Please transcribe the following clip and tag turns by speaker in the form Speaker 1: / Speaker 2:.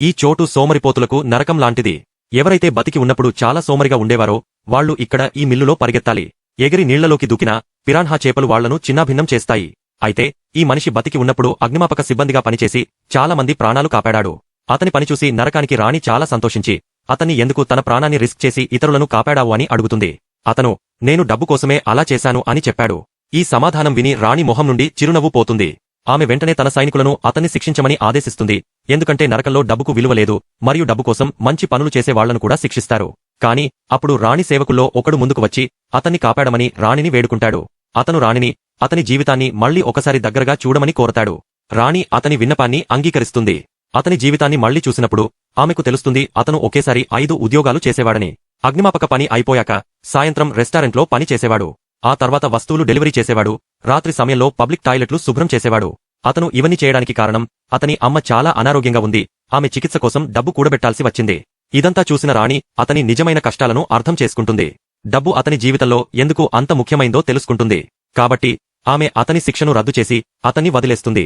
Speaker 1: ఈ చోటు సోమరిపోతులకు నరకం లాంటిది. ఎవరైతే బతికి ఉన్నప్పుడు చాలా సోమరిగా ఉండేవారో వాళ్ళు ఇక్కడ ఈ మిల్లులో పరిగెత్తాలి. ఎగిరి నీళ్ళలోకి దూకినా పిరాన్హా చేపలు వాళ్ళను చిన్నాభిన్నం చేస్తాయి. అయితే ఈ మనిషి బతికి ఉన్నప్పుడు అగ్నిమాపక సిబ్బందిగా పనిచేసి చాలామంది ప్రాణాలు కాపాడాడు. అతని పనిచూసి నరకానికి రాణి చాలా సంతోషించి అతన్ని ఎందుకు తన ప్రాణాన్ని రిస్క్ చేసి ఇతరులను కాపాడావు? అని అడుగుతుంది. అతను నేను డబ్బు కోసమే అలా చేశాను అని చెప్పాడు. ఈ సమాధానం విని రాణి మొహం నుండి చిరునవ్వు పోతుంది. ఆమె వెంటనే తన సైనికులను అతన్ని శిక్షించమని ఆదేశిస్తుంది. ఎందుకంటే నరకంలో డబ్బుకు విలువలేదు మరియు డబ్బు కోసం మంచి పనులు చేసే వాళ్ళను కూడా శిక్షిస్తారు. కాని అప్పుడు రాణి సేవకుల్లో ఒకడు ముందుకు వచ్చి అతన్ని కాపాడమని రాణిని వేడుకుంటాడు. అతను రాణిని అతని జీవితాన్ని మళ్ళీ ఒకసారి దగ్గరగా చూడమని కోరతాడు. రాణి అతని విన్నపాన్ని అంగీకరిస్తుంది. అతని జీవితాన్ని మళ్ళీ చూసినప్పుడు ఆమెకు తెలుస్తుంది అతను ఒకేసారి ఐదు ఉద్యోగాలు చేసేవాడని. అగ్నిమాపక పని అయిపోయాక సాయంత్రం రెస్టారెంట్లో పని చేసేవాడు. ఆ తర్వాత వస్తువులు డెలివరీ చేసేవాడు. రాత్రి సమయంలో పబ్లిక్ టాయిలెట్లు శుభ్రం చేసేవాడు. అతను ఇవన్నీ చేయడానికి కారణం అతని అమ్మ చాలా అనారోగ్యంగా ఉంది. ఆమె చికిత్స కోసం డబ్బు కూడబెట్టాల్సి వచ్చింది. ఇదంతా చూసిన రాణి అతని నిజమైన కష్టాలను అర్థం చేసుకుంటుంది. డబ్బు అతని జీవితంలో ఎందుకు అంత ముఖ్యమైందో తెలుసుకుంటుంది. కాబట్టి ఆమె అతని శిక్షను రద్దు చేసి అతన్ని వదిలేస్తుంది.